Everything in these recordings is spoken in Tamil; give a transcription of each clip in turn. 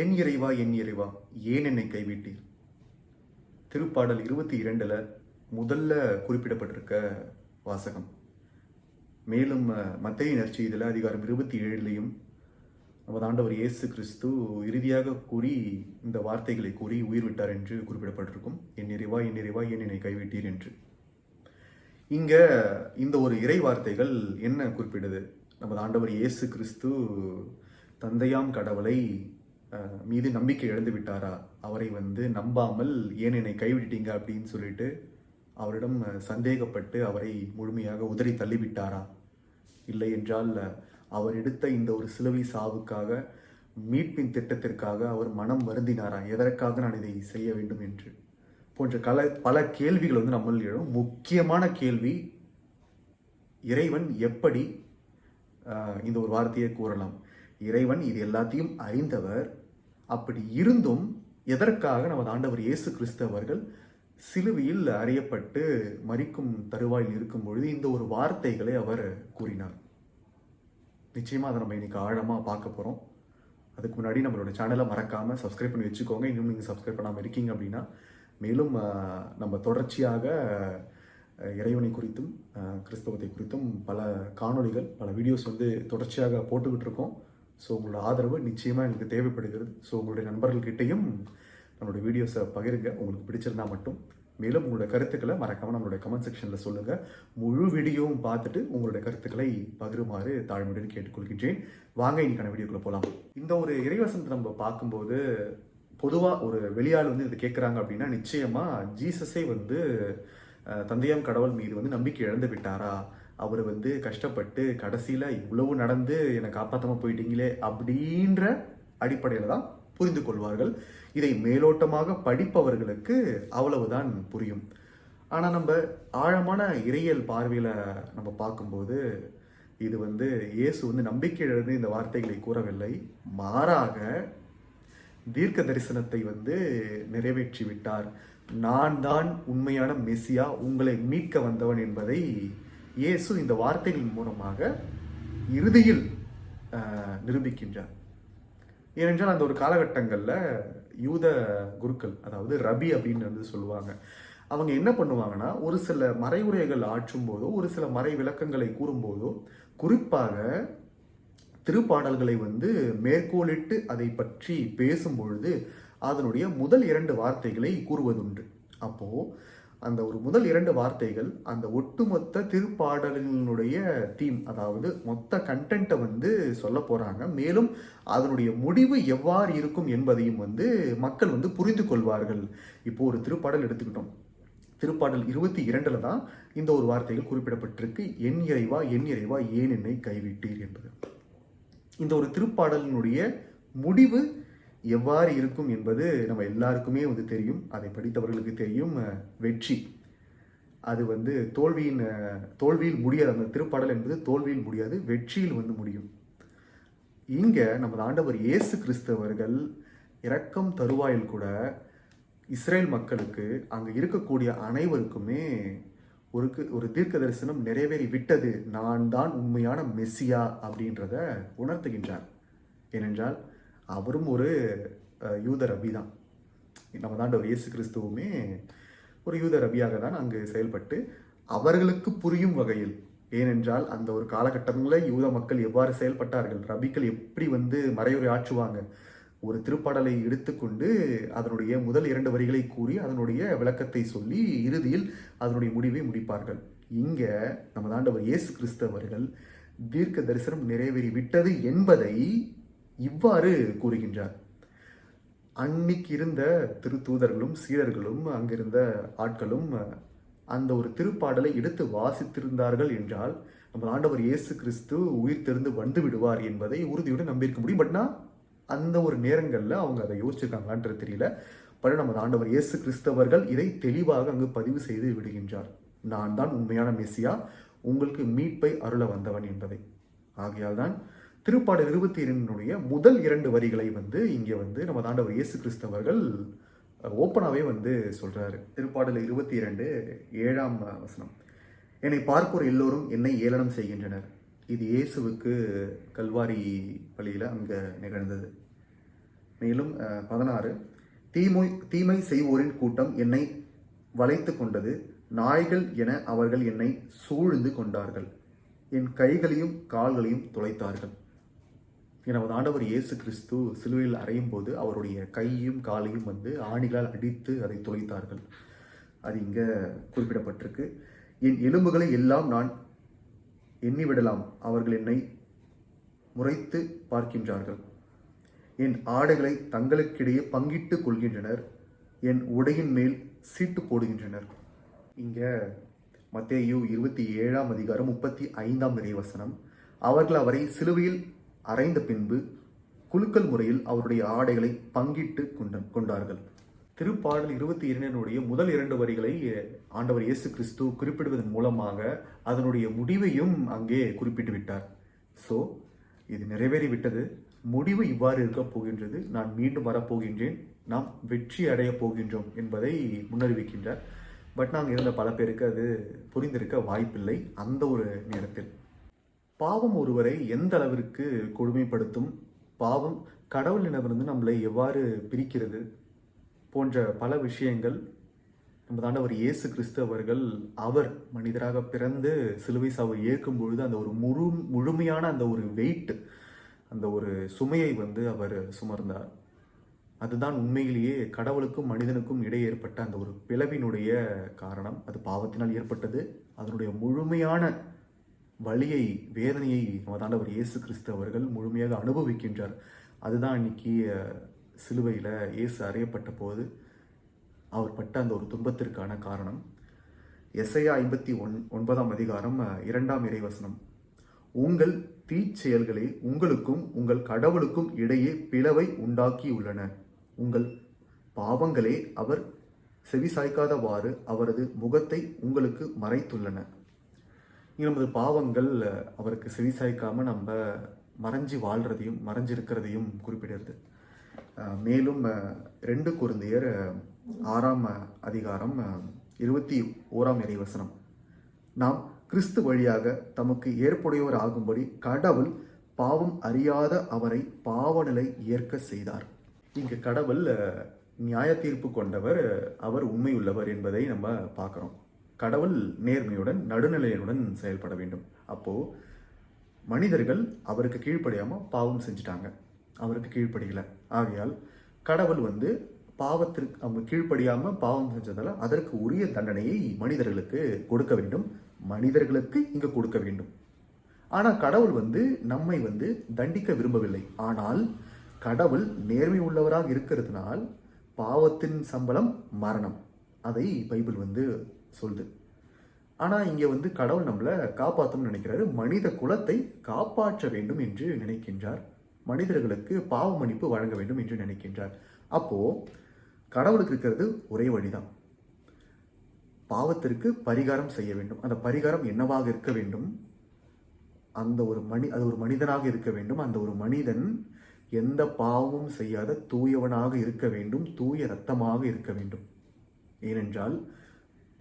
என் இறைவா என் இறைவா ஏன் என்னை கைவிட்டீர்? திருப்பாடல் இருபத்தி இரண்டில் முதல்ல குறிப்பிடப்பட்டிருக்க வாசகம். மேலும் மத்திய நற்செய்தியில் அதிகாரம் இருபத்தி ஏழுலையும் நமது ஆண்டவர் இயேசு கிறிஸ்து இறுதியாக கூறி இந்த வார்த்தைகளை கூறி உயிர் விட்டார் என்று குறிப்பிடப்பட்டிருக்கும். என் இறைவா என் இறைவா என் என்னை கைவிட்டீர் என்று. இங்கே இந்த ஒரு இறை வார்த்தைகள் என்ன குறிப்பிடுது? நமது ஆண்டவர் இயேசு கிறிஸ்து தந்தையாம் கடவுளை மீது நம்பிக்கை இழந்து விட்டாரா? அவரை வந்து நம்பாமல் ஏன் என்னை கைவிட்டீங்க அப்படின்னு சொல்லிட்டு அவரிடம் சந்தேகப்பட்டு அவரை முழுமையாக உதறி தள்ளிவிட்டாரா? இல்லை என்றால் அவர் எடுத்த இந்த ஒரு சிலுவை சாவுக்காக மீட்பின் திட்டத்திற்காக அவர் மனம் வருந்தினாரா? எதற்காக நான் இதை செய்ய வேண்டும் என்று? போன்ற கல பல கேள்விகள் வந்து நம்ம எழும். முக்கியமான கேள்வி இறைவன் எப்படி இந்த ஒரு வார்த்தையை கூறலாம்? இறைவன் இது எல்லாத்தையும் அறிந்தவர். அப்படி இருந்தும் எதற்காக நமது ஆண்டவர் இயேசு கிறிஸ்து அவர்கள் சிலுவையில் அறியப்பட்டு மறிக்கும் தருவாயில் இருக்கும் பொழுது இந்த ஒரு வார்த்தைகளை அவர் கூறினார். நிச்சயமாக அதை நம்ம இன்னைக்கு ஆழமாக பார்க்க போகிறோம் அதுக்கு முன்னாடி நம்மளோட சேனலை மறக்காமல் சப்ஸ்கிரைப் பண்ணி வச்சுக்கோங்க. இன்னும் நீங்கள் சப்ஸ்கிரைப் பண்ணாமல் இருக்கீங்க அப்படின்னா மேலும் நம்ம தொடர்ச்சியாக இறைவனை குறித்தும் கிறிஸ்தவத்தை குறித்தும் பல காணொளிகள் பல வீடியோஸ் வந்து தொடர்ச்சியாக போட்டுக்கிட்டு இருக்கோம். ஸோ உங்களோட ஆதரவு நிச்சயமாக எங்களுக்கு தேவைப்படுகிறது. ஸோ உங்களுடைய நண்பர்கள்கிட்டையும் நம்மளுடைய வீடியோஸை பகிருங்க. உங்களுக்கு பிடிச்சிருந்தா மட்டும். மேலும் உங்களுடைய கருத்துக்களை மறக்காமல் நம்மளுடைய கமெண்ட் செக்ஷனில் சொல்லுங்கள் முழு வீடியோவும் பார்த்துட்டு உங்களுடைய கருத்துக்களை பகிருமாறு தாழ்மையுடன் கேட்டுக்கொள்கின்றேன். வாங்க இன்னைக்கான வீடியோக்குள்ளே போகலாம் இந்த ஒரு இறைவசனத்தை நம்ம பார்க்கும்போது பொதுவாக ஒரு வெளியாள் வந்து இதை கேட்குறாங்க அப்படின்னா நிச்சயமாக ஜீசஸே வந்து தந்தையம் தந்தையாம் கடவுள் மீது வந்து நம்பிக்கை இழந்து விட்டாரா? அவர் வந்து கஷ்டப்பட்டு கடைசியில் இவ்வளவு நடந்து என்னை காப்பாற்றாம போயிட்டீங்களே அப்படின்ற அடிப்படையில் தான் புரிந்து கொள்வார்கள். இதை மேலோட்டமாக படிப்பவர்களுக்கு அவ்வளவுதான் புரியும். ஆனால் நம்ம ஆழமான இறையியல் பார்வையில் நம்ம பார்க்கும்போது இது வந்து இயேசு வந்து நம்பிக்கையிலிருந்து இந்த வார்த்தைகளை கூறவில்லை. மாறாக தீர்க்க தரிசனத்தை வந்து நிறைவேற்றி விட்டார் நான் தான் உண்மையான மெஸ்ஸியா உங்களை மீட்க வந்தவன் என்பதை இயேசு இந்த வார்த்தைகளின் மூலமாக இறுதியில் நிரூபிக்கின்றார். ஏனென்றால் அந்த ஒரு காலகட்டங்களில் யூத குருக்கள் அதாவது ரபி அப்படின்னு வந்து சொல்லுவாங்க. அவங்க என்ன பண்ணுவாங்கன்னா ஒரு சில மறைவுரைகள் ஆற்றும் போதோ ஒரு சில மறை விளக்கங்களை கூறும்போதோ குறிப்பாக திருப்பாடல்களை வந்து மேற்கோளிட்டு அதை பற்றி பேசும்பொழுது அதனுடைய முதல் இரண்டு வார்த்தைகளை கூறுவதுண்டு. அப்போது அந்த ஒரு முதல் இரண்டு வார்த்தைகள் அந்த ஒட்டுமொத்த திருப்பாடல்களினுடைய தீம் அதாவது மொத்த கண்டென்ட்டை வந்து சொல்ல போகிறாங்க மேலும் அதனுடைய முடிவு எவ்வாறு இருக்கும் என்பதையும் வந்து மக்கள் வந்து புரிந்து கொள்வார்கள். இப்போ ஒரு திருப்பாடல் எடுத்துக்கிட்டோம். திருப்பாடல் இருபத்தி இரண்டில் தான் இந்த ஒரு வார்த்தைகள் குறிப்பிடப்பட்டிருக்கு. என் இறைவா என் இறைவா ஏன் என்னை கைவிட்டீர்? என்பது. இந்த ஒரு திருப்பாடலினுடைய முடிவு எவ்வாறு இருக்கும் என்பது நம்ம எல்லாருக்குமே வந்து தெரியும். அதை படித்தவர்களுக்கு தெரியும். வெற்றி. அது வந்து தோல்வியின் தோல்வியில் முடியாது. அந்த திருப்பாடல் என்பது தோல்வியில் முடியாது. வெற்றியில் வந்து முடியும். இங்கே நமது ஆண்டவர் இயேசு கிறிஸ்தவர்கள் இரக்கம் தருவாயில் கூட இஸ்ரேல் மக்களுக்கு அங்கே இருக்கக்கூடிய அனைவருக்குமே ஒரு ஒரு தீர்க்க தரிசனம் நிறைவேறி விட்டது. நான் தான் உண்மையான மெஸ்ஸியா அப்படின்றத உணர்த்துகின்றார். ஏனென்றால் அவரும் ஒரு யூத ரபி தான். நம்ம ஆண்டவர் இயேசு கிறிஸ்துவுமே ஒரு யூத ரபியாக தான் அங்கு செயல்பட்டு அவர்களுக்கு புரியும் வகையில் ஏனென்றால் அந்த ஒரு காலகட்டங்களில் யூத மக்கள் எவ்வாறு செயல்பட்டார்கள் ரபிக்கள் எப்படி வந்து மறையுறை ஆற்றுவாங்க ஒரு திருப்பாடலை எடுத்துக்கொண்டு அதனுடைய முதல் இரண்டு வரிகளை கூறி அதனுடைய விளக்கத்தை சொல்லி இறுதியில் அதனுடைய முடிவை முடிப்பார்கள். இங்கே நம்ம தாண்டவர் இயேசு கிறிஸ்தவர்கள் தீர்க்க தரிசனம் நிறைவேறி விட்டது என்பதை இவ்வாறு கூறுகின்றார். அன்னைக்கு இருந்த திருத்தூதர்களும் சீரர்களும் அங்கிருந்த ஆட்களும் அந்த ஒரு திருப்பாடலை எடுத்து வாசித்திருந்தார்கள் என்றால் நம்ம ஆண்டவர் இயேசு கிறிஸ்து உயிர் தெரிந்து வந்து விடுவார் என்பதை உறுதியுடன் நம்பியிருக்க முடியும். பட்னா அந்த ஒரு நேரங்களில் அவங்க அதை யோசிச்சிருக்காங்களான்றது தெரியல. பட் நமது ஆண்டவர் இயேசு கிறிஸ்தவர்கள் இதை தெளிவாக அங்கு பதிவு செய்து விடுகின்றார். நான் தான் உண்மையான மெஸ்ஸியா உங்களுக்கு மீட்பை அருள வந்தவன் என்பதை. ஆகையால் தான் திருப்பாடல் இருபத்தி இரண்டினுடைய முதல் இரண்டு வரிகளை வந்து இங்கே வந்து நம்ம தாண்டவர் இயேசு கிறிஸ்தவர்கள் ஓப்பனாகவே வந்து சொல்கிறாரு திருப்பாடல் இருபத்தி இரண்டு ஏழாம் வசனம். என்னை பார்ப்போர் எல்லோரும் என்னை ஏளனம் செய்கின்றனர். இது இயேசுவுக்கு கல்வாரி பள்ளியில் அங்கே நிகழ்ந்தது. மேலும் பதினாறு தீமை தீமை செய்வோரின் கூட்டம் என்னை வளைத்து கொண்டது. நாய்கள் என அவர்கள் என்னை சூழ்ந்து கொண்டார்கள். என் கைகளையும் கால்களையும் துளைத்தார்கள். நமது ஆண்டவர் இயேசு கிறிஸ்து சிலுவையில் அறையும் போது அவருடைய கையும் காலையும் வந்து ஆணிகளால் அடித்து அதை துளைத்தார்கள் அது இங்கே குறிப்பிடப்பட்டிருக்கு. என் எலும்புகளை எல்லாம் நான் எண்ணிவிடலாம் அவர்கள் என்னை முறைத்து பார்க்கின்றார்கள். என் ஆடைகளை தங்களுக்கிடையே பங்கிட்டு கொள்கின்றனர். என் உடையின் மேல் சீட்டு போடுகின்றனர். இங்கே மத்தேயு இருபத்தி ஏழாம் அதிகாரம் முப்பத்தி ஐந்தாம் இறைவசனம் அவர்கள் அவரை சிலுவையில் அறைந்த பின்பு குலுக்கல் முறையில் அவருடைய ஆடைகளை பங்கிட்டு கொண்ட கொண்டார்கள். திருப்பாடல் இருபத்தி இரண்டினுடைய முதல் இரண்டு வரிகளை ஆண்டவர் இயேசு கிறிஸ்து குறிப்பிடுவதன் மூலமாக அதனுடைய முடிவையும் அங்கே குறிப்பிட்டு விட்டார். ஸோ இது நிறைவேறிவிட்டது முடிவு இவ்வாறு இருக்க போகின்றது. நான் மீண்டும் வரப்போகின்றேன். நாம் வெற்றி அடையப் போகின்றோம் என்பதை முன்னறிவிக்கின்றார். பட் நாங்கள் இருந்த பல பேருக்கு அது புரிந்திருக்க வாய்ப்பில்லை. அந்த ஒரு நேரத்தில். பாவம் ஒருவரை எந்த அளவிற்கு கொடுமைப்படுத்தும்? பாவம் கடவுளிடமிருந்து நம்மளை எவ்வாறு பிரிக்கிறது? போன்ற பல விஷயங்கள் நம்ம தாண்டவர் இயேசு கிறிஸ்து அவர்கள் அவர் மனிதராக பிறந்து சிலுவை சாவை ஏற்கும் பொழுது அந்த ஒரு முழு முழுமையான அந்த ஒரு வெயிட் அந்த ஒரு சுமையை வந்து அவர் சுமர்ந்தார் அதுதான் உண்மையிலேயே கடவுளுக்கும் மனிதனுக்கும் இடையே ஏற்பட்ட அந்த ஒரு பிளவினுடைய காரணம். அது பாவத்தினால் ஏற்பட்டது. அதனுடைய முழுமையான வழியை வேதனையை நமது இயேசு கிறிஸ்து அவர்கள் முழுமையாக அனுபவிக்கின்றார். அதுதான் இன்னைக்கு சிலுவையில் இயேசு அறியப்பட்ட போது அவர் பட்ட அந்த ஒரு துன்பத்திற்கான காரணம். எஸ்ஐயா ஐம்பத்தி ஒன் ஒன்பதாம் அதிகாரம் இரண்டாம் இறைவசனம். உங்கள் தீச்செயல்களே உங்களுக்கும் உங்கள் கடவுளுக்கும் இடையே பிளவை உண்டாக்கியுள்ளன உங்கள் பாவங்களே அவர் செவிசாய்க்காதவாறு அவரது முகத்தை உங்களுக்கு மறைத்துள்ளன. இங்க நமது பாவங்கள் அவருக்கு செவிசாய்க்காமல் நம்ம மறைஞ்சு வாழ்கிறதையும் மறைஞ்சிருக்கிறதையும் குறிப்பிடுறது மேலும் ரெண்டு குருந்தையர் ஆறாம் அதிகாரம் இருபத்தி ஓராம் இறைவசனம் நாம் கிறிஸ்து வழியாக தமக்கு ஏற்புடையவர் ஆகும்படி கடவுள் பாவம் அறியாத அவரை பாவநிலை ஏற்க செய்தார். இங்கு கடவுள் நியாய தீர்ப்பு கொண்டவர் அவர் உண்மையுள்ளவர் என்பதை நம்ம பார்க்குறோம். கடவுள் நேர்மையுடன் நடுநிலையுடன் செயல்பட வேண்டும். அப்போ மனிதர்கள் அவருக்கு கீழ்ப்படியாமல் பாவம் செஞ்சுட்டாங்க. அவருக்கு கீழ்ப்படியலை. ஆகையால் கடவுள் வந்து பாவத்திற்கு அவங்க கீழ்ப்படியாமல் பாவம் செஞ்சதால் அதற்கு உரிய தண்டனையை மனிதர்களுக்கு கொடுக்க வேண்டும். மனிதர்களுக்கு இங்கு கொடுக்க வேண்டும். ஆனால் கடவுள் வந்து நம்மை வந்து தண்டிக்க விரும்பவில்லை. ஆனால் கடவுள் நேர்மை உள்ளவராக இருக்கிறதுனால் பாவத்தின் சம்பளம் மரணம். அதை பைபிள் வந்து சொல்லுது. ஆனால் இங்கே வந்து கடவுள் நம்மளை காப்பாற்றணும்னு நினைக்கிறாரு. மனித குலத்தை காப்பாற்ற வேண்டும் என்று நினைக்கின்றார். மனிதர்களுக்கு பாவ மன்னிப்பு வழங்க வேண்டும் என்று நினைக்கின்றார். அப்போது கடவுளுக்கு இருக்கிறது ஒரே வழிதான். பாவத்திற்கு பரிகாரம் செய்ய வேண்டும். அந்த பரிகாரம் என்னவாக இருக்க வேண்டும்? அந்த ஒரு மனி அது ஒரு மனிதனாக இருக்க வேண்டும். அந்த ஒரு மனிதன் எந்த பாவமும் செய்யாத தூயவனாக இருக்க வேண்டும். தூய ரத்தமாக இருக்க வேண்டும். ஏனென்றால்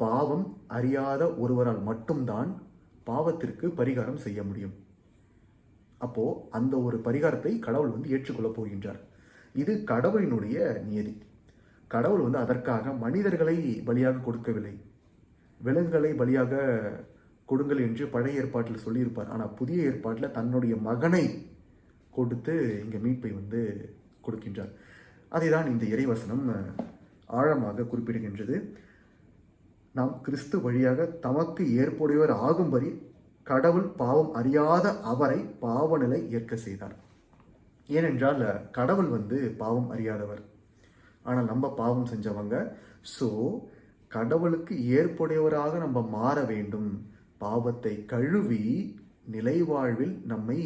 பாவம் அறியாத ஒருவரால் மட்டும்தான் பாவத்திற்கு பரிகாரம் செய்ய முடியும். அப்போ அந்த ஒரு பரிகாரத்தை கடவுள் வந்து ஏற்றுக்கொள்ளப் போகின்றார். இது கடவுளினுடைய நியதி. கடவுள் வந்து அதற்காக மனிதர்களை பலியாக கொடுக்கவில்லை. விலங்குகளை பலியாக கொடுங்கள் என்று பழைய ஏற்பாட்டில் சொல்லியிருப்பார். ஆனால் புதிய ஏற்பாட்டில் தன்னுடைய மகனை கொடுத்து இங்கே மீட்பை வந்து கொடுக்கின்றார். அதை தான் இந்த இறைவசனம் ஆழமாக குறிப்பிடுகின்றது. நாம் கிறிஸ்து வழியாக தமக்கு ஏற்புடையவர் ஆகும்படி கடவுள் பாவம் அறியாத அவரை பாவநிலை ஏற்க செய்தார். ஏனென்றால் கடவுள் வந்து பாவம் அறியாதவர். ஆனால் நம்ம பாவம் செஞ்சவங்க ஸோ கடவுளுக்கு ஏற்புடையவராக நம்ம மாற வேண்டும். பாவத்தை கழுவி நிலைவாழ்வில் நம்மை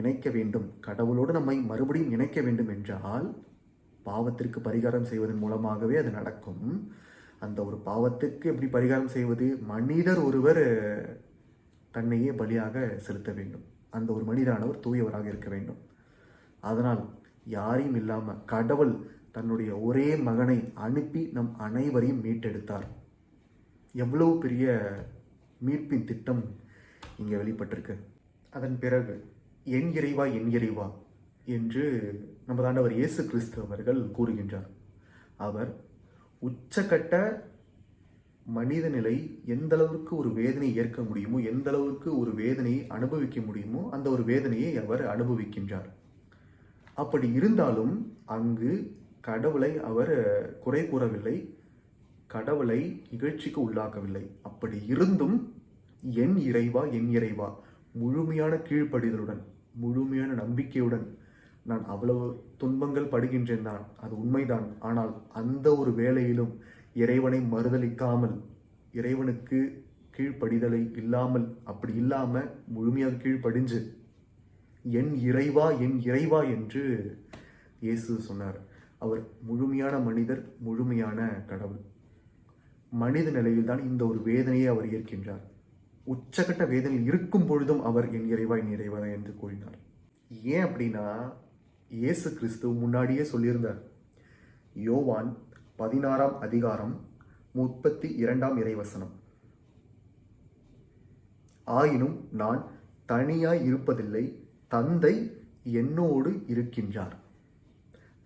இணைக்க வேண்டும். கடவுளோடு நம்மை மறுபடியும் இணைக்க வேண்டும் என்றால் பாவத்திற்கு பரிகாரம் செய்வதன் மூலமாகவே அது நடக்கும். அந்த ஒரு பாவத்துக்கு எப்படி பரிகாரம் செய்வது? மனிதர் ஒருவர் தன்னையே பலியாக செலுத்த வேண்டும். அந்த ஒரு மனிதரானவர் தூயவராக இருக்க வேண்டும். அதனால் யாரையும் இல்லாமல் கடவுள் தன்னுடைய ஒரே மகனை அனுப்பி நம் அனைவரையும் மீட்டெடுத்தார். எவ்வளவு பெரிய மீட்பின் திட்டம் இங்கே வெளிப்பட்டிருக்கு. அதன் பிறகு என் இறைவா என் இறைவா என்று நமது ஆண்டவர் இயேசு கிறிஸ்து அவர்கள் கூறுகின்றார். அவர் உச்சக்கட்ட மனித நிலை எந்த அளவுக்கு ஒரு வேதனையை ஏற்க முடியுமோ எந்த அளவுக்கு ஒரு வேதனையை அனுபவிக்க முடியுமோ அந்த ஒரு வேதனையை அவர் அனுபவிக்கின்றார். அப்படி இருந்தாலும் அங்கு கடவுளை அவர் குறை கூறவில்லை கடவுளை இகழ்ச்சிக்கு உள்ளாக்கவில்லை. அப்படி இருந்தும் என் இறைவா என் இறைவா முழுமையான கீழ்ப்படிதலுடன் முழுமையான நம்பிக்கையுடன் நான் அவ்வளவு துன்பங்கள் படுகின்றேன் தான். அது உண்மைதான். ஆனால் அந்த ஒரு வேளையிலும் இறைவனை மறுதலிக்காமல் இறைவனுக்கு கீழ்ப்படிதலை இல்லாமல் அப்படி இல்லாமல் முழுமையாக கீழ்ப்படிஞ்சு என் இறைவா என் இறைவா என்று இயேசு சொன்னார். அவர் முழுமையான மனிதர் முழுமையான கடவுள். மனித நிலையில்தான் இந்த ஒரு வேதனையை அவர் ஏற்கின்றார். உச்சகட்ட வேதனையில் இருக்கும் பொழுதும் அவர் என் இறைவா என் இறைவா என்று கூறினார். ஏன் அப்படின்னா இயேசு கிறிஸ்து முன்னாடியே சொல்லியிருந்தார். யோவான் பதினாறாம் அதிகாரம் முப்பத்தி இரண்டாம் இறைவசனம். ஆயினும் நான் தனியாய் இருப்பதில்லை தந்தை என்னோடு இருக்கின்றார்.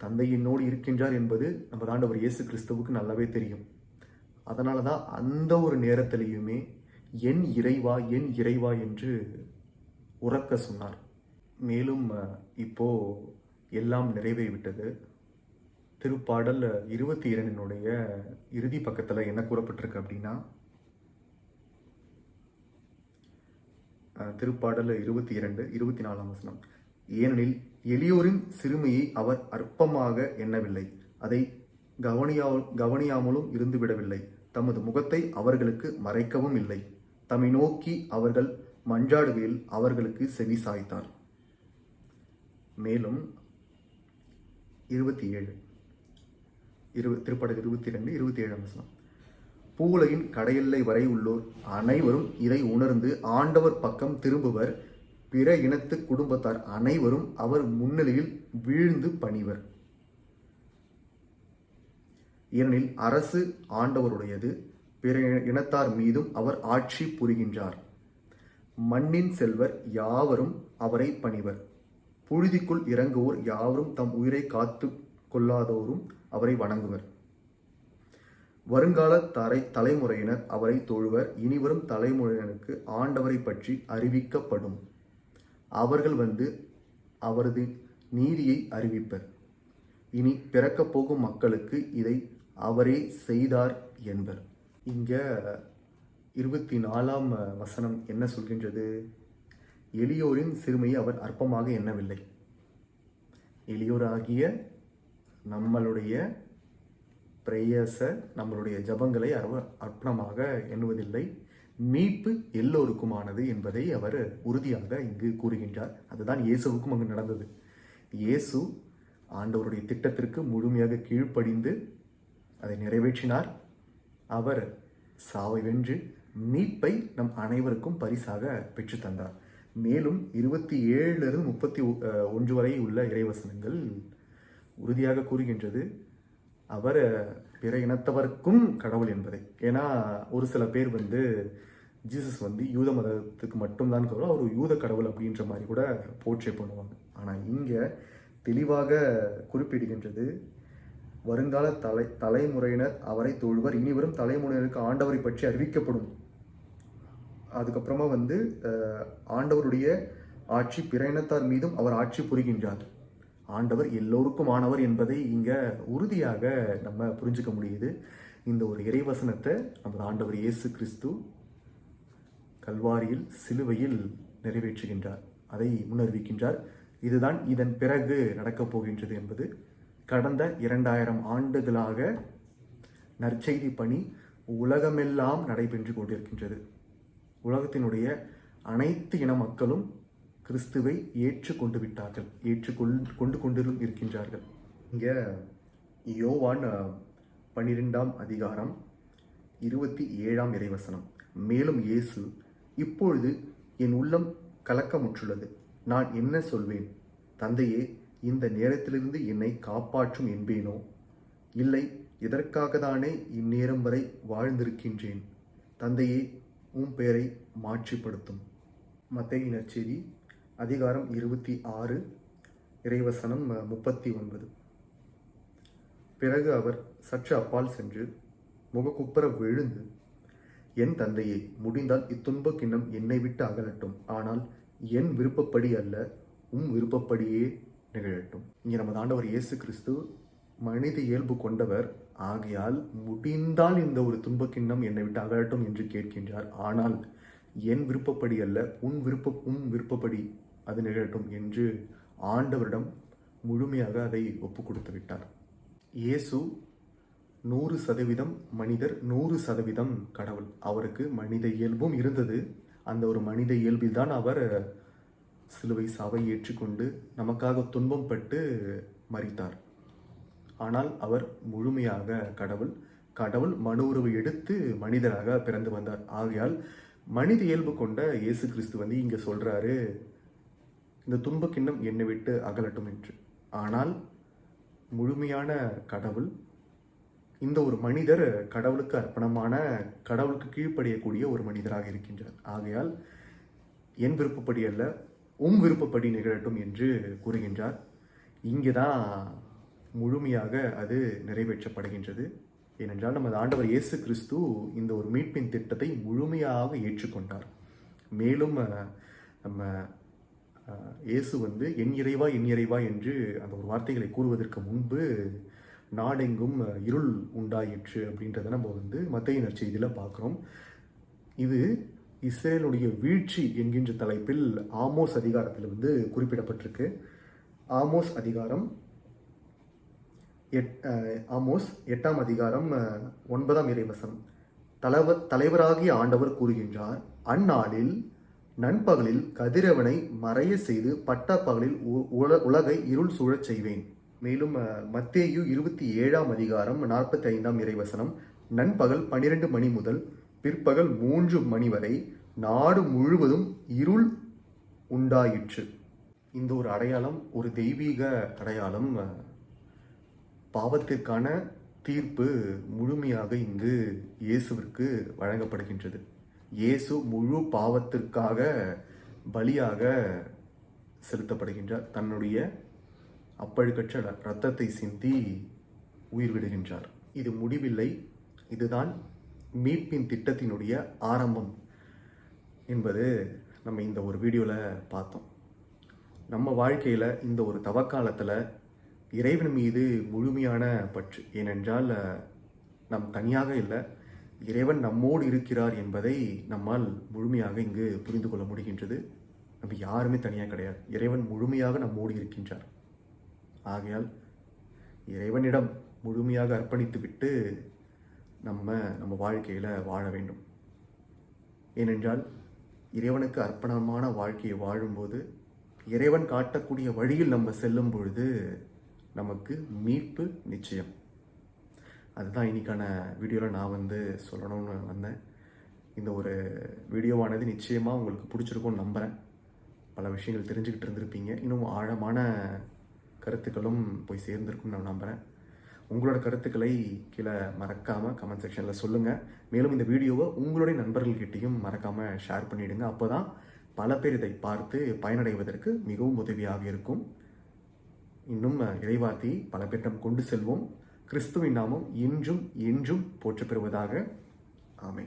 தந்தை என்னோடு இருக்கின்றார் என்பது நம்ம ஆண்டவர் இயேசு கிறிஸ்துவுக்கு நல்லாவே தெரியும். அதனால தான் அந்த ஒரு நேரத்திலையுமே என் இறைவா என் இறைவா என்று உறக்க சொன்னார். மேலும் இப்போது எல்லாம் நிறைவேறிவிட்டது. திருப்பாடல் இருபத்தி இரண்டினுடைய இறுதி பக்கத்தில் என்ன கூறப்பட்டிருக்கு அப்படின்னா திருப்பாடல் இருபத்தி இரண்டு இருபத்தி நாலாம் வசனம். ஏனெனில் எளியோரின் சிறுமையை அவர் அற்பமாக எண்ணவில்லை. அதை கவனியா கவனியாமலும் இருந்துவிடவில்லை. தமது முகத்தை அவர்களுக்கு மறைக்கவும் இல்லை. தம்மை நோக்கி அவர்கள் மஞ்சாடுகையில் அவர்களுக்கு செவி சாய்த்தார். மேலும் இருபத்தி ஏழு. இருபது திருப்படகு இருபத்தி ரெண்டு இருபத்தி ஏழாம் வசனம் பூவுலகின் கடையெல்லை வரை உள்ளோர் அனைவரும் இதை உணர்ந்து ஆண்டவர் பக்கம் திரும்புவர். பிற இனத்து குடும்பத்தார் அனைவரும் அவர் முன்னிலையில் வீழ்ந்து பணிவர். ஏனெனில் அரசு ஆண்டவருடையது பிற இனத்தார் மீதும் அவர் ஆட்சி புரிகின்றார். மண்ணின் செல்வர் யாவரும் அவரை பணிவர். புழுதிக்குள் இறங்குவோர் யாவரும் தம் உயிரை காத்து கொள்ளாதோரும் அவரை வணங்குவர். வருங்கால தரை தலைமுறையினர் அவரை தொழுவர். இனிவரும் தலைமுறையினருக்கு ஆண்டவரை பற்றி அறிவிக்கப்படும். அவர்கள் வந்து அவரது நீதியை அறிவிப்பர். இனி பிறக்கப் போகும் மக்களுக்கு இதை அவரே செய்தார் என்பர். இங்க இருபத்தி நாலாம் வசனம் என்ன சொல்கின்றது? எளியோரின் சிறுமையை அவர் அற்பமாக எண்ணவில்லை. எளியோராகிய நம்மளுடைய பிரேயச நம்மளுடைய ஜபங்களை அவர் அர்ப்பணமாக எண்ணுவதில்லை. மீட்பு எல்லோருக்குமானது என்பதை அவர் உறுதியாக இங்கு கூறுகின்றார். அதுதான் இயேசுவுக்கும் அங்கு நடந்தது. இயேசு ஆண்டவருடைய திட்டத்திற்கு முழுமையாக கீழ்ப்படிந்து அதை நிறைவேற்றினார். அவர் சாவை வென்று மீட்பை நம் அனைவருக்கும் பரிசாக பெற்றுத்தந்தார். மேலும் இருபத்தி ஏழுலிருந்து முப்பத்தி ஒன்று வரை உள்ள இறைவசனங்கள் உறுதியாக கூறுகின்றது. அவர் பிற இனத்தவருக்கும் கடவுள் என்பதை. ஏன்னா ஒரு சில பேர் வந்து ஜீசஸ் வந்து யூத மதத்துக்கு மட்டும்தான் கடவுள் அவர் யூத கடவுள் அப்படின்ற மாதிரி கூட போற்றே பண்ணுவாங்க. ஆனால் இங்கே தெளிவாக குறிப்பிடுகின்றது வருங்கால தலை தலைமுறையினர் அவரை தொழுவர் இனிவரும் தலைமுறையினருக்கு ஆண்டவரை பற்றி அறிவிக்கப்படும் அதுக்கப்புறமா வந்து ஆண்டவருடைய ஆட்சி பிற இனத்தார் மீதும் அவர் ஆட்சி புரிகின்றார். ஆண்டவர் எல்லோருக்கும் ஆனவர் என்பதை இங்கே உறுதியாக நம்ம புரிஞ்சுக்க முடியுது. இந்த ஒரு இறைவசனத்தை நமது ஆண்டவர் இயேசு கிறிஸ்து கல்வாரியில் சிலுவையில் நிறைவேற்றுகின்றார். அதை முன்னறிவிக்கின்றார். இதுதான் இதன் பிறகு நடக்கப் போகின்றது என்பது. கடந்த இரண்டாயிரம் ஆண்டுகளாக நற்செய்தி பணி உலகமெல்லாம் நடைபெற்று கொண்டிருக்கின்றது. உலகத்தினுடைய அனைத்து இன மக்களும் கிறிஸ்துவை ஏற்றுக்கொண்டு விட்டார்கள் ஏற்றுக்கொள் கொண்டு கொண்டு இருக்கின்றார்கள். இங்கே யோவான் பன்னிரெண்டாம் அதிகாரம் இருபத்தி ஏழாம் இறைவசனம். மேலும் இயேசு இப்பொழுது என் உள்ளம் கலக்கமுற்றுள்ளது. நான் என்ன சொல்வேன்? தந்தையே இந்த நேரத்திலிருந்து என்னை காப்பாற்றும் என்பேனோ? இல்லை இதற்காக தானே இந்நேரம் வரை வாழ்ந்திருக்கின்றேன்? தந்தையே உன் பெயரை மாற்றிப்படுத்தும் மத்தேயு நற்செய்தி அதிகாரம் இருபத்தி ஆறு இறைவசனம் முப்பத்தி ஒன்பது. பிறகு அவர் சற்று அப்பால் சென்று முகக்குப்புற விழுந்து என் தந்தையே முடிந்தால் இத்துன்ப கிண்ணம் என்னை விட்டு அகலட்டும். ஆனால் என் விருப்பப்படி அல்ல உம் விருப்பப்படியே நிகழட்டும். இங்கே நமது ஆண்டவர் இயேசு கிறிஸ்து மனித இயல்பு கொண்டவர். ஆகையால் முடிந்தால் இந்த ஒரு துன்பக்கிண்ணம் என்னை விட்டு அகழட்டும் என்று கேட்கின்றார். ஆனால் என் விருப்பப்படி அல்ல உன் விருப்ப உன் விருப்பப்படி அது நிகழட்டும் என்று ஆண்டவரிடம் முழுமையாக அதை ஒப்பு கொடுத்து விட்டார். இயேசு நூறு சதவீதம் மனிதர் நூறு சதவீதம் கடவுள். அவருக்கு மனித இயல்பும் இருந்தது. அந்த ஒரு மனித இயல்பில் தான் அவர் சிலுவை சாவை ஏற்றுக்கொண்டு நமக்காக துன்பம் பட்டு மறித்தார் ஆனால் அவர் முழுமையாக கடவுள். கடவுள் மனு உருவை எடுத்து மனிதராக பிறந்து வந்தார். ஆகையால் மனித இயல்பு கொண்ட இயேசு கிறிஸ்து வந்து இங்கே சொல்கிறாரு இந்த துன்ப கிண்ணம் என்னை விட்டு அகலட்டும் என்று. ஆனால் முழுமையான கடவுள் இந்த ஒரு மனிதர் கடவுளுக்கு அர்ப்பணமான கடவுளுக்கு கீழ்ப்படியக்கூடிய ஒரு மனிதராக இருக்கின்றார். ஆகையால் என் விருப்பப்படி அல்ல உம் விருப்பப்படி நிகழட்டும் என்று கூறுகின்றார். இங்கே தான் முழுமையாக அது நிறைவேற்றப்படுகின்றது. ஏனென்றால் நமது ஆண்டவர் இயேசு கிறிஸ்து இந்த ஒரு மீட்பின் திட்டத்தை முழுமையாக ஏற்றுக்கொண்டார். மேலும் நம்ம இயேசு வந்து என் இறைவா என் இறைவா என்று அந்த ஒரு வார்த்தைகளை கூறுவதற்கு முன்பு நாடெங்கும் இருள் உண்டாயிற்று அப்படின்றத நம்ம வந்து மத்திய செய்தியில் பார்க்குறோம். இது இஸ்ரேலுடைய வீழ்ச்சி என்கின்ற தலைப்பில் ஆமோஸ் அதிகாரத்தில் வந்து குறிப்பிடப்பட்டிருக்கு. ஆமோஸ் அதிகாரம் எட் ஆமோஸ் எட்டாம் அதிகாரம் ஒன்பதாம் இறைவசனம். தலைவர் தலைவராகிய ஆண்டவர் கூறுகின்றார் அந்நாளில் நண்பகலில் கதிரவனை மறைய செய்து பட்டப்பகலில் உ- உல- உலகை இருள் சூழச் செய்வேன். மேலும் மத்தேயு இருபத்தி ஏழாம் அதிகாரம் நாற்பத்தி ஐந்தாம் இறைவசனம். நண்பகல் பன்னிரண்டு மணி முதல் பிற்பகல் மூன்று மணி வரை நாடு முழுவதும் இருள் உண்டாயிற்று. இந்த ஒரு அடையாளம் ஒரு தெய்வீக அடையாளம் பாவத்திற்கான தீர்ப்பு முழுமையாக இங்கு இயேசுவிற்கு வழங்கப்படுகின்றது. இயேசு முழு பாவத்திற்காக பலியாக செலுத்தப்படுகின்றார். தன்னுடைய அப்பழுக்கற்ற ரத்தத்தை இரத்தத்தை சிந்தி உயிர் விடுகின்றார் இது முடிவில்லை. இதுதான் மீட்பின் திட்டத்தினுடைய ஆரம்பம் என்பது நம்ம இந்த ஒரு வீடியோவில் பார்த்தோம். நம்ம வாழ்க்கையில் இந்த ஒரு தவக்காலத்தில் இறைவன் மீது முழுமையான பற்று. ஏனென்றால் நம் தனியாக இல்லை இறைவன் நம்மோடு இருக்கிறார் என்பதை நம்மால் முழுமையாக இங்கு புரிந்து கொள்ள முடிகின்றது. நம்ம யாருமே தனியாக கிடையாது. இறைவன் முழுமையாக நம்மோடு இருக்கின்றார். ஆகையால் இறைவனிடம் முழுமையாக அர்ப்பணித்து விட்டு நம்ம நம்ம வாழ்க்கையில் வாழ வேண்டும். ஏனென்றால் இறைவனுக்கு அர்ப்பணமான வாழ்க்கையை வாழும்போது இறைவன் காட்டக்கூடிய வழியில் நம்ம செல்லும் பொழுது நமக்கு மீட்பு நிச்சயம். அதுதான் இன்னைக்கான வீடியோவில் நான் வந்து சொல்லணும்னு வந்தேன். இந்த ஒரு வீடியோவானது நிச்சயமாக உங்களுக்கு பிடிச்சிருக்கும்னு நம்புகிறேன் பல விஷயங்கள் தெரிஞ்சுக்கிட்டு இருந்திருப்பீங்க. இன்னும் ஆழமான கருத்துக்களும் போய் சேர்ந்திருக்கும்னு நான் நம்புகிறேன் உங்களோட கருத்துக்களை கீழே மறக்காமல் கமெண்ட் செக்ஷனில் சொல்லுங்கள் மேலும் இந்த வீடியோவை உங்களுடைய நண்பர்கள்கிட்டையும் மறக்காமல் ஷேர் பண்ணிவிடுங்க அப்போ தான் பல பேர் இதை பார்த்து பயனடைவதற்கு மிகவும் உதவியாக இருக்கும். இன்னும் இறைவார்த்தை பல பேரிடம் கொண்டு செல்வோம். கிறிஸ்துவின் நாமம் என்றும் என்றும் போற்றப்பெறுவதாக. ஆமை